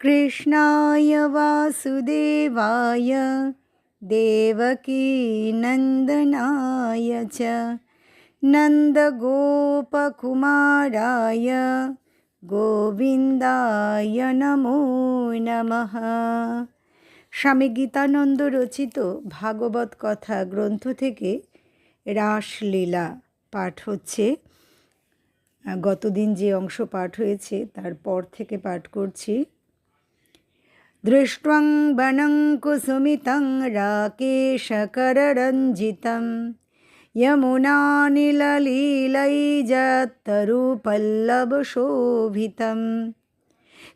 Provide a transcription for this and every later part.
कृष्णाय वासुदेवाय देवकीनन्दनाय च नन्दगोपकुमाराय গোবিন্দায় নমো নমঃ স্বামী গীতানন্দ রচিত ভাগবত কথা গ্রন্থ থেকে রাসলীলা পাঠ হচ্ছে গতদিন যে অংশ পাঠ হয়েছে তারপর থেকে পাঠ করছি দৃষ্টং বনং কুসুমিতং রাকেশকররঞ্জিতম যমুনানীলীলৈজত্তরুপল্লবশোভিতম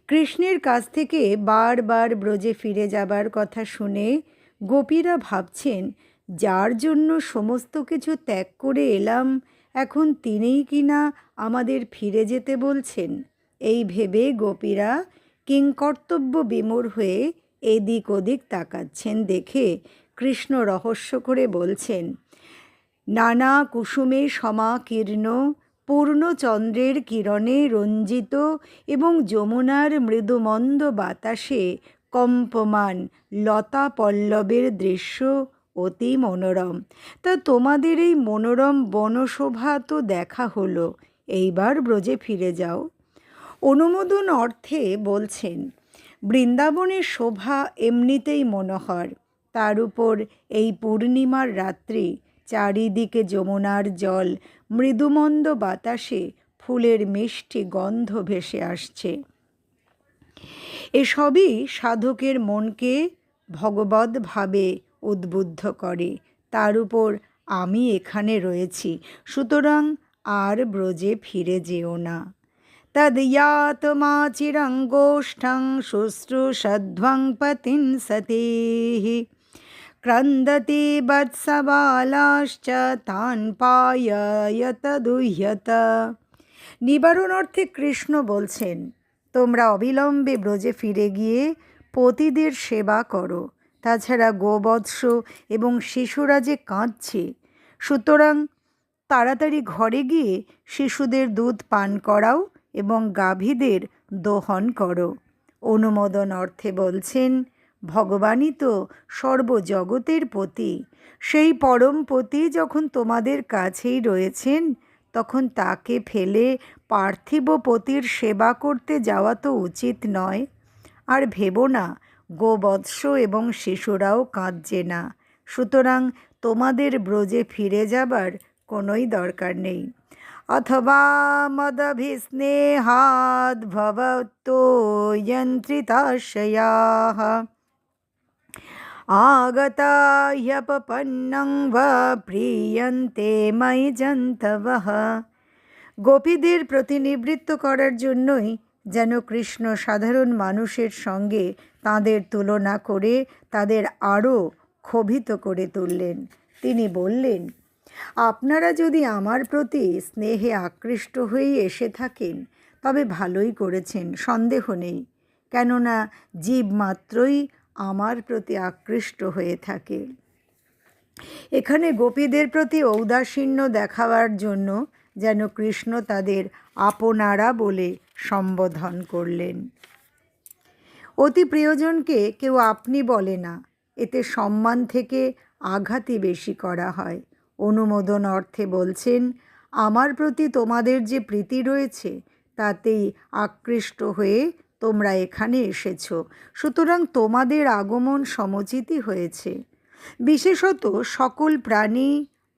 কৃষ্ণের কাছ থেকে বারবার ব্রজে ফিরে যাবার কথা শুনে গোপীরা ভাবছেন, যার জন্য সমস্ত কিছু ত্যাগ করে এলাম, এখন তিনিই কিনা আমাদের ফিরে যেতে বলছেন? এই ভেবে গোপীরা কিংকর্তব্য বিমূর হয়ে এদিক ওদিক তাকাচ্ছেন দেখে কৃষ্ণ রহস্য করে বলছেন, নানা কুসুমে সমাকীর্ণ, পূর্ণচন্দ্রের কিরণে রঞ্জিত এবং যমুনার মৃদুমন্দ বাতাসে কম্পমান লতা পল্লবের দৃশ্য অতি মনোরম। তা তোমাদের এই মনোরম বনশোভা তো দেখা হলো, এইবার ব্রজে ফিরে যাও। অনুমোদন অর্থে বলছেন, বৃন্দাবনের শোভা এমনিতেই মনোহর। তার উপর এই পূর্ণিমার রাত্রি চারিদিকে যমুনার জল, মৃদুমন্দ বাতাসে ফুলের মিষ্টি গন্ধ ভেসে আসছে। এসবই সাধকের মনকে ভগবদ্ভাবে উদ্বুদ্ধ করে। তার উপর আমি এখানে রয়েছি, সুতরাং আর ব্রজে ফিরে যেও না। তদ্যাতমাচিরঙ্গোষ্ঠং শুশ্রূষধ্বং পতিন সতীः क्रन्दति বৎসবালাশ্চ তান পায়য়ত দুহ্যত নিবারণ অর্থে কৃষ্ণ বলছেন তোমরা অবিলম্বে ব্রজে ফিরে গিয়ে পতিদের সেবা করো তাছাড়া গোবৎস এবং শিশুরা যে কাঁদছে সুতরাং তাড়াতাড়ি ঘরে গিয়ে শিশুদের দুধ পান করাও এবং গাভীদের দোহন করো। অনুমোদন অর্থে বলছেন, ভগবানই তো সর্বজগতের পতি। সেই পরম পতি যখন তোমাদের কাছেই রয়েছেন, তখন তাকে ফেলে পার্থিব পতির সেবা করতে যাওয়া তো উচিত নয়। আর ভেবো না, গোবৎস এবং শিশুরাও কাঁদছে না। সুতরাং তোমাদের ব্রজে ফিরে যাবার কোনোই দরকার নেই। আগতা হ্যপপন্নং বা প্রিয়ন্তে ময়ি জন্তবঃ গোপীদের প্রতিনিবৃত্ত করার জন্যই যেন কৃষ্ণ সাধারণ মানুষের সঙ্গে তাদের তুলনা করে তাদের আরও ক্ষোভিত করে তুললেন। তিনি বললেন আপনারা যদি আমার প্রতি স্নেহে আকৃষ্ট হয়ে এসে থাকেন, তবে ভালোই করেছেন, সন্দেহ নেই। কেননা জীব মাত্রই আমার প্রতি আকৃষ্ট হয়ে থাকে। এখানে গোপীদের প্রতি ঔদাসীন্য দেখাবার জন্য যেন কৃষ্ণ তাদের আপনারা বলে সম্বোধন করলেন। অতি প্রিয়জনকে কেউ আপনি বলে না, এতে সম্মান থেকে আঘাতই বেশি করা হয়। অনুমোদন অর্থে বলছেন, আমার প্রতি তোমাদের যে প্রীতি রয়েছে, তাতেই আকৃষ্ট হয়ে তোমরা এখানে এসেছ। সুতরাং তোমাদের আগমন সমচিতই হয়েছে। বিশেষত সকল প্রাণী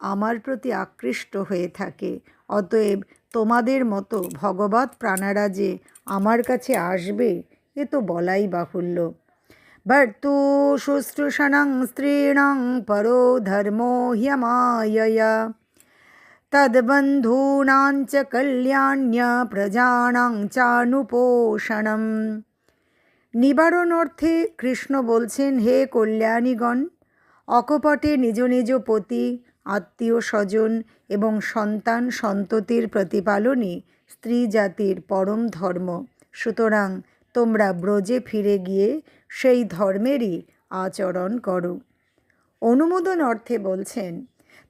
আমার প্রতি আকৃষ্ট হয়ে থাকে। অতএব তোমাদের মতো ভগবত প্রাণারা যে আমার কাছে আসবে, এ তো বলাই বাহুল্য। ভর্তু শুশ্রূষণং স্ত্রীণং পরো ধর্মো হ্যমায়য়া তদ্বন্ধূনাঞ্চ কল্যাণ্য প্রজানাং চানুপোষণম নিবারণ অর্থে কৃষ্ণ বলছেন হে কল্যাণীগণ, অকপটে নিজ নিজ পতি, আত্মীয় স্বজন এবং সন্তান সন্ততির প্রতিপালনই স্ত্রী জাতির পরম ধর্ম। সুতরাং তোমরা ব্রজে ফিরে গিয়ে সেই ধর্মেরই আচরণ করো। অনুমোদন অর্থে বলছেন,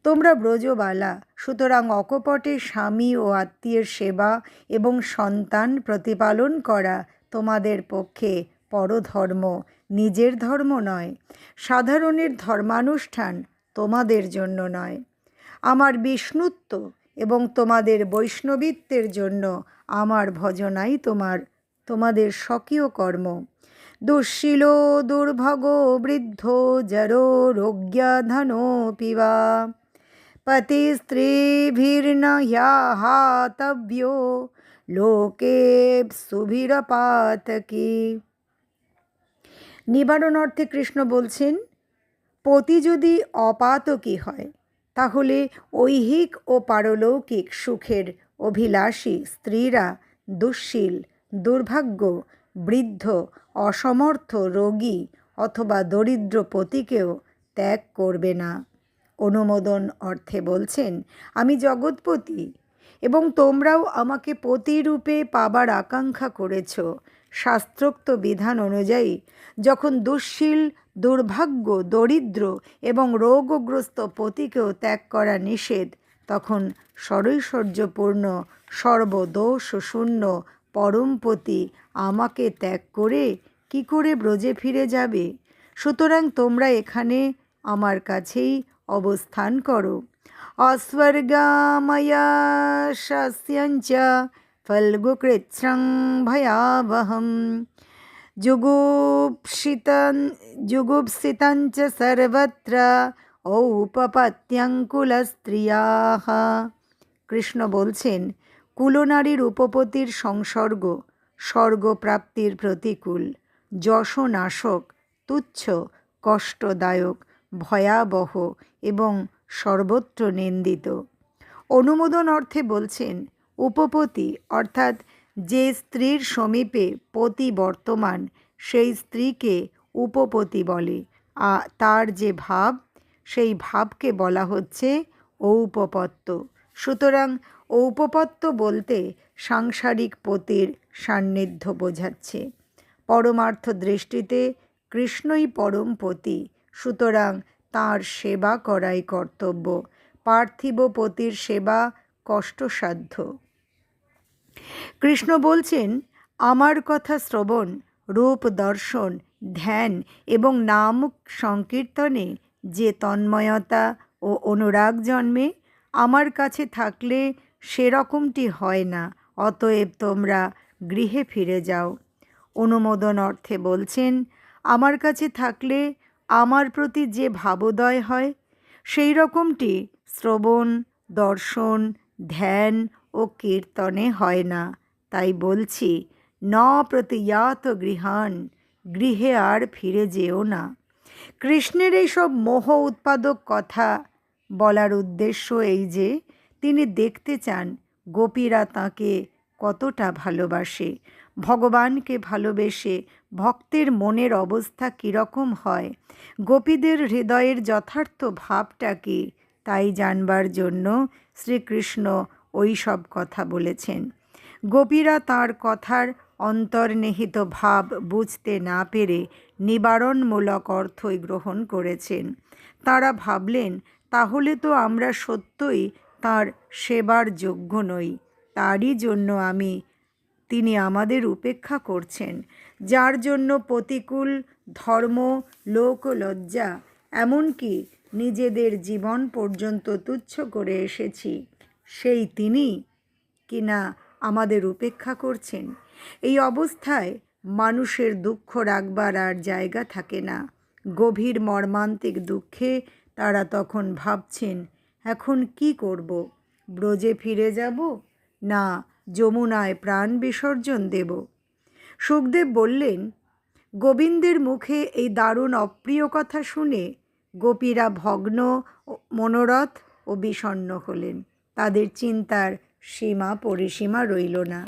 তোমরা ব্রজবালা, সুতরাং অকপটে স্বামী ও আত্মীয়ের সেবা এবং সন্তান প্রতিপালন করা তোমাদের পক্ষে পরধর্ম, নিজের ধর্ম নয়, সাধারণের ধর্মানুষ্ঠান তোমাদের জন্য নয়। আমার বিষ্ণুত্ব এবং তোমাদের বৈষ্ণবিত্বের জন্য আমার ভজনাই তোমার তোমাদের স্বকীয় কর্ম। দুঃশীল দুর্ভগ, বৃদ্ধ, জরো রোগ্যাধনোऽপি वा পতিস্ত্রীভির্ন হ্যাহাতব্যো, লোকে সুভিরপাতকি। নিবারণ অর্থে কৃষ্ণ বলছেন, পতি যদি অপাতকী হয়, তাহলে ঐহিক ও পারলৌকিক সুখের অভিলাষী স্ত্রীরা দুঃশীল দুর্ভাগ্য, বৃদ্ধ, অসমর্থ, রোগী অথবা দরিদ্র পতিকেও ত্যাগ করবে না। অনুমোদন অর্থে বলছেন, আমি জগৎপতি এবং তোমরাও আমাকে পতিরূপে পাবার আকাঙ্ক্ষা করেছ। শাস্ত্রোক্ত বিধান অনুযায়ী, যখন দুঃশীল, দুর্ভাগ্য, দরিদ্র এবং রোগগ্রস্ত পতিকেও ত্যাগ করা নিষেধ, তখন সরৈশ্বর্যপূর্ণ সর্বদোষ শূন্য পরমপতি আমাকে ত্যাগ করে কি করে ব্রজে ফিরে যাবে? সুতরাং তোমরা এখানে আমার কাছেই অবস্থান করো। অস্বর্গাময়া শাস্যঞ্চ ভয়াবহম। যুগুপ্সিতন যুগুপ্সিতঞ্চ সর্বত্র ঔপপত্যঙ্কুলস্ত্রিয়াহ কৃষ্ণ বলছেন কুলনারীর উপপতির সংসর্গ, স্বর্গপ্রাপ্তির প্রতিকূল, যশনাশক, তুচ্ছ, কষ্টদায়ক, ভয়াবহ এবং সর্বত্র নিন্দিত। অনুমোদন অর্থে বলছেন, উপপতি অর্থাৎ যে স্ত্রীর সমীপে পতি বর্তমান, সেই স্ত্রীকে উপপতি বলে। তার যে ভাব, সেই ভাবকে বলা হচ্ছে ঔপপত্য। সুতরাং ঔপপত্য বলতে সাংসারিক পতির সান্নিধ্য বোঝাচ্ছে। পরমার্থ দৃষ্টিতে কৃষ্ণই পরম পতি, সুতরাং তাঁর সেবা করাই কর্তব্য। পার্থিব পতির সেবা কষ্টসাধ্য। কৃষ্ণ বলছেন, আমার কথা শ্রবণ, রূপ দর্শন, ধ্যান এবং নাম সংকীর্তনে যে তন্ময়তা ও অনুরাগ জন্মে আমার কাছে থাকলে সেরকমটি হয় না, অতএব তোমরা গৃহে ফিরে যাও। অনুমোদন অর্থে বলছেন, আমার কাছে থাকলে আমার প্রতি যে ভাবোদয় হয় সেই রকমটি শ্রবণ, দর্শন, ধ্যান ও কীর্তনে হয় না। তাই বলছি, ন প্রতিয়াত গৃহান, গৃহে আর ফিরে যেও না। কৃষ্ণের এইসব মোহ উৎপাদক কথা বলার উদ্দেশ্য এই যে, তিনি দেখতে চান গোপীরা তাঁকে কতটা ভালোবাসে, ভগবানকে ভালোবেসে ভক্তের মনের অবস্থা কীরকম হয়, গোপীদের হৃদয়ের যথার্থ ভাবটা কি, তাই জানবার জন্য শ্রীকৃষ্ণ ওই সব কথা বলেছেন। গোপীরা তার কথার অন্তর্নিহিত ভাব বুঝতে না পেরে নিবারণমূলক অর্থই গ্রহণ করেছেন। তারা ভাবলেন তাহলে তো আমরা সত্যই তার সেবার যোগ্য নই। তারই জন্য আমি, তিনি আমাদের উপেক্ষা করছেন। যার জন্য প্রতিকূল, ধর্ম, লোক লজ্জা, এমনকি নিজেদের জীবন পর্যন্ত তুচ্ছ করে এসেছি, সেই তিনি কিনা আমাদের উপেক্ষা করছেন। এই অবস্থায় মানুষের দুঃখ রাখবার আর জায়গা থাকে না। গভীর মর্মান্তিক দুঃখে তারা তখন ভাবছেন, এখন কি করব? ব্রজে ফিরে যাব? না, যমুনায় প্রাণ বিসর্জন দেব। সুখদেব বললেন, গোবিন্দের মুখে এই দারুণ অপ্রিয় কথা শুনে গোপীরা ভগ্ন, মনোরথ ও বিষণ্ন হলেন। তাদের চিন্তার সীমা, পরিসীমা রইল না।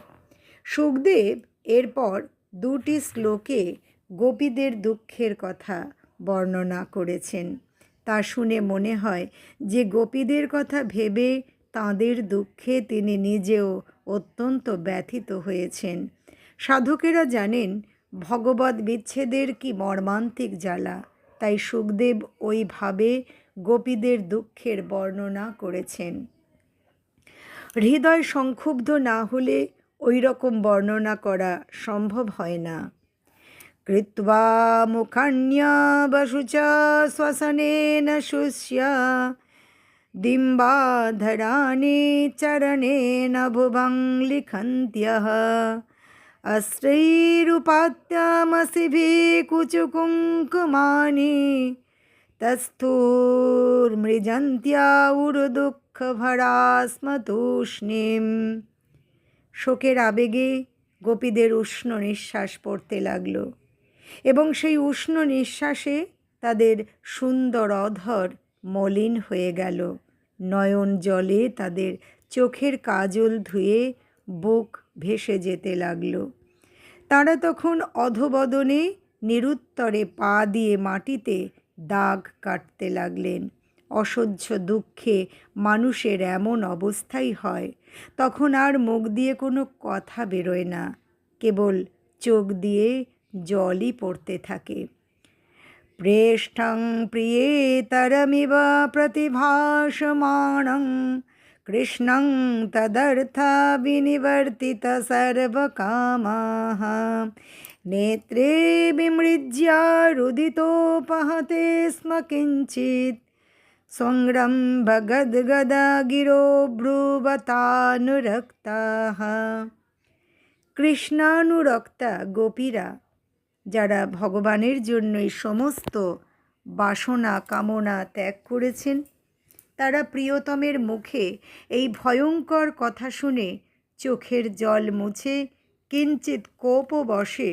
সুখদেব এরপর দুটি শ্লোকে গোপীদের দুঃখের কথা বর্ণনা করেছেন। তা শুনে মনে হয় যে গোপীদের কথা ভেবে তাঁদের দুঃখে তিনি নিজেও অত্যন্ত ব্যথিত হয়েছেন। সাধকেরা জানেন, ভগবত বিচ্ছেদের কি মর্মান্তিক জ্বালা, তাই সুখদেব ওইভাবে গোপীদের দুঃখের বর্ণনা করেছেন। হৃদয় সংক্ষুব্ধ না হলে ওই রকম বর্ণনা করা সম্ভব হয় না। कृत्वा मुखण्यवशु च श्वसनेन शुष्य डिम्बाधराणि चरणेन भुवं लिखन्त्यः अश्रैरुपात्यामसिभिः कुचुकुङ्कुमानि तस्थूर्मृजन्त्या উরুদুঃখভরা স্মতূষ্ণীম শোকের আবেগে গোপীদের উষ্ণ নিঃশ্বাস পড়তে লাগলো এবং সেই উষ্ণ নিঃশ্বাসে তাদের সুন্দর অধর মলিন হয়ে গেল। নয়ন জলে তাদের চোখের কাজল ধুয়ে বুক ভেসে যেতে লাগল। তারা তখন অধবদনে নিরুত্তরে পা দিয়ে মাটিতে দাগ কাটতে লাগলেন। অসহ্য দুঃখে মানুষের এমন অবস্থাই হয়, তখন আর মুখ দিয়ে কোনো কথা বেরোয় না। কেবল চোখ দিয়ে জলই পড়তে থাকে। প্রেষ্ঠং প্রিয়েতরমিব প্রতিভাসমাণং, কৃষ্ণং তদর্থা বিনিবর্তিত সর্বকামাः নেত্রে বিমৃজ্যা রুদিতোপহতে স্ম কিঞ্চিत् সংরম্ভগদ্গদা গিরো ব্রুবতানুরক্তাः কৃষ্ণানুরক্তা গোপীরা যারা ভগবানের জন্যই সমস্ত বাসনা, কামনা ত্যাগ করেছেন, তারা প্রিয়তমের মুখে এই ভয়ঙ্কর কথা শুনে চোখের জল মুছে কিঞ্চিত কোপ বসে।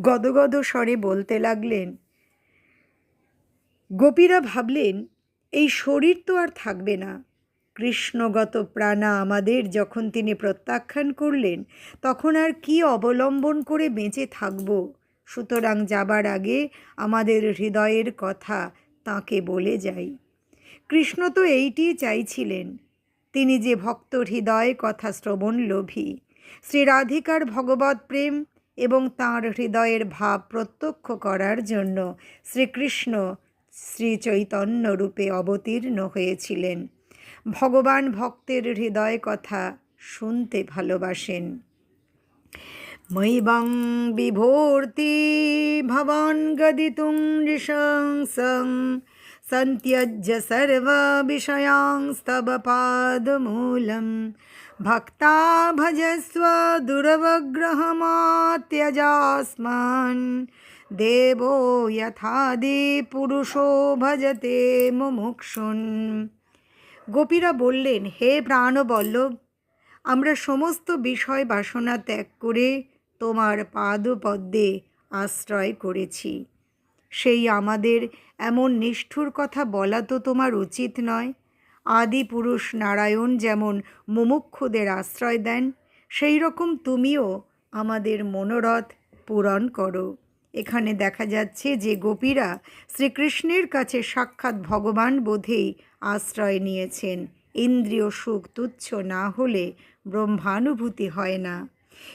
গদগদ স্বরে বলতে লাগলেন, গোপীরা ভাবলেন, এই শরীর তো আর থাকবে না। কৃষ্ণগত প্রাণা আমাদের যখন তিনি প্রত্যাখ্যান করলেন, তখন আর কি অবলম্বন করে বেঁচে থাকব? সুতরাং যাবার আগে আমাদের হৃদয়ের কথা তাকে বলে যাই। কৃষ্ণ তো এইটি চাইছিলেন। তিনি যে ভক্ত হৃদয় কথা শ্রবণ লোভী, শ্রী রাধিকার ভগবত প্রেম এবং তাঁর হৃদয়ের ভাব প্রত্যক্ষ করার জন্য শ্রীকৃষ্ণ শ্রী চৈতন্য রূপে অবতীর্ণ হয়েছিলেন। ভগবান ভক্তের হৃদয় কথা শুনতে ভালোবাসেন। মৈবং বিভর্তি ভবান গদিতুং নৃশংসং সন্ত্যজ স্তব পাদমূলম ভক্তা ভজস্ব দুরবগ্রহমাত্যজাস্মাन् দেবো যথাদি পুরুষো ভজতে মুমুক্ষুন। গোপীরা বললেন, হে প্রাণবল্লভ, আমরা সমস্ত বিষয় বাসনা ত্যাগ করে তোমার পাদপদ্মে আশ্রয় করেছি। সেই আমাদের এমন নিষ্ঠুর কথা বলা তো তোমার উচিত নয়। আদি পুরুষ নারায়ণ যেমন মুমুক্ষুদের আশ্রয় দেন সেই রকম তুমিও আমাদের মনোরথ পূরণ করো। এখানে দেখা যাচ্ছে যে গোপীরা শ্রীকৃষ্ণের কাছে সাক্ষাৎ ভগবান বোধেই আশ্রয় নিয়েছেন। ইন্দ্রিয় সুখ তুচ্ছ না হলে ব্রহ্মানুভূতি হয় না।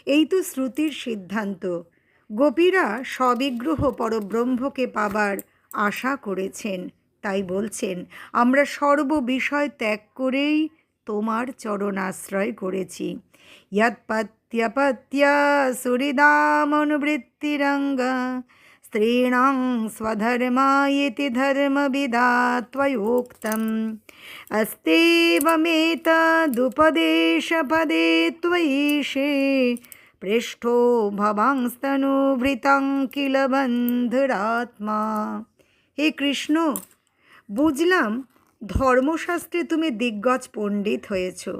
এই তো শ্রুতির সিদ্ধান্ত। গোপীরা সবিগ্রহ পরব্রহ্মকে পাবার আশা করেছেন। তাই বলছেন, আমরা সর্ব বিষয় ত্যাগ করেই তোমার চরণ আশ্রয় করেছি। यत्पत्यपत्या सुहृदामनुवृत्तिरङ्ग स्त्रीणां स्वधर्मा इति धर्मविदा त्वयोक्तम् अस्तेवमेतदुपदेशपदे त्वयीशे पृष्ठो ভবাংস্তনুভৃতং কিল বন্ধুরাত্মা হে কৃষ্ণ বুঝলাম ধর্মশাস্ত্রে তুমি দিগ্গজ পণ্ডিত হয়েছো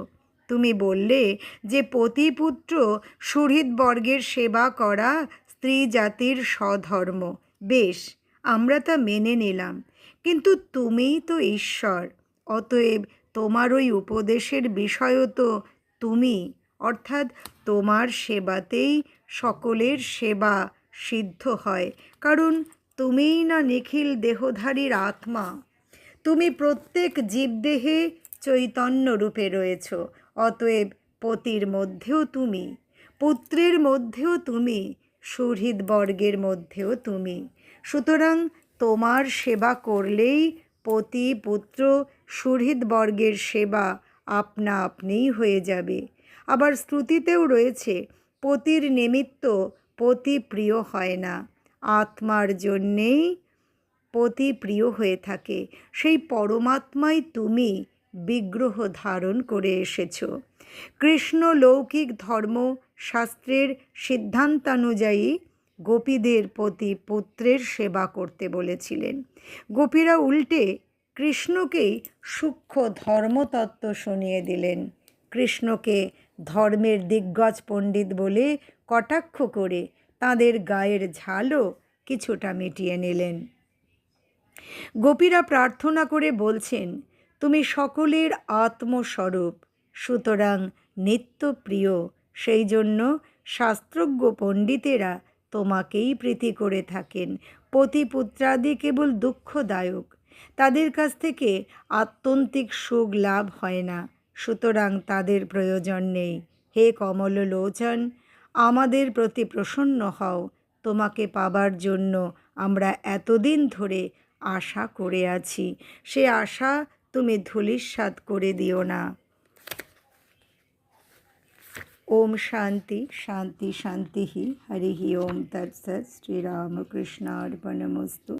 তুমি বললে যে পতিপুত্র সুহৃদ বর্গের সেবা করা স্ত্রী জাতির স্বধর্ম। বেশ, আমরা তা মেনে নিলাম। কিন্তু তুমিই তো ঈশ্বর, অতএব তোমার ওই উপদেশের বিষয়ও তো তুমি, অর্থাৎ তোমার সেবাতেই সকলের সেবা সিদ্ধ হয়, কারণ তুমিই না নিখিল দেহধারীর আত্মা। তুমি প্রত্যেক জীবদেহে চৈতন্য রূপে রয়েছ অতএব পতির মধ্যেও তুমি, পুত্রের মধ্যেও তুমি, সুহৃদ বর্গের মধ্যেও তুমি। সুতরাং তোমার সেবা করলেই পতি, পুত্র, সুহৃদ বর্গের সেবা আপনা আপনিই হয়ে যাবে। আবার শ্রুতিতেও রয়েছে, পতির নিমিত্ত পতি প্রিয় হয় না। আত্মার জন্যেই পতি প্রিয় হয়ে থাকে। সেই পরমাত্মাই তুমি বিগ্রহ ধারণ করে এসেছ। কৃষ্ণ লৌকিক ধর্ম শাস্ত্রের সিদ্ধান্তানুযায়ী গোপীদের প্রতি পুত্রের সেবা করতে বলেছিলেন। গোপীরা উল্টে কৃষ্ণকেই সূক্ষ্ম ধর্মতত্ত্ব শুনিয়ে দিলেন। কৃষ্ণকে ধর্মের দিগ্গজ পণ্ডিত বলে কটাক্ষ করে তাদের গায়ের ঝালও কিছুটা মিটিয়ে নিলেন। গোপীরা প্রার্থনা করে বলছেন তুমি সকলের আত্মস্বরূপ। সুতরাং নিত্যপ্রিয় সেই জন্য শাস্ত্রজ্ঞ পণ্ডিতেরা তোমাকেই প্রীতি করে থাকেন। পতিপুত্রাদি কেবল দুঃখদায়ক। তাদের কাছ থেকে আত্যন্তিক সুখ লাভ হয় না। সুতরাং তাদের প্রয়োজন নেই। হে কমল লোচন আমাদের প্রতি প্রসন্ন হও। তোমাকে পাবার জন্য আমরা এতদিন ধরে আশা করে আছি। সে আশা তুমি ধূলিসাৎ করে দিও না। ওম শান্তি শান্তি শান্তি হরি ওম। তৎসৎ। শ্রীরামকৃষ্ণার্পণমস্তু।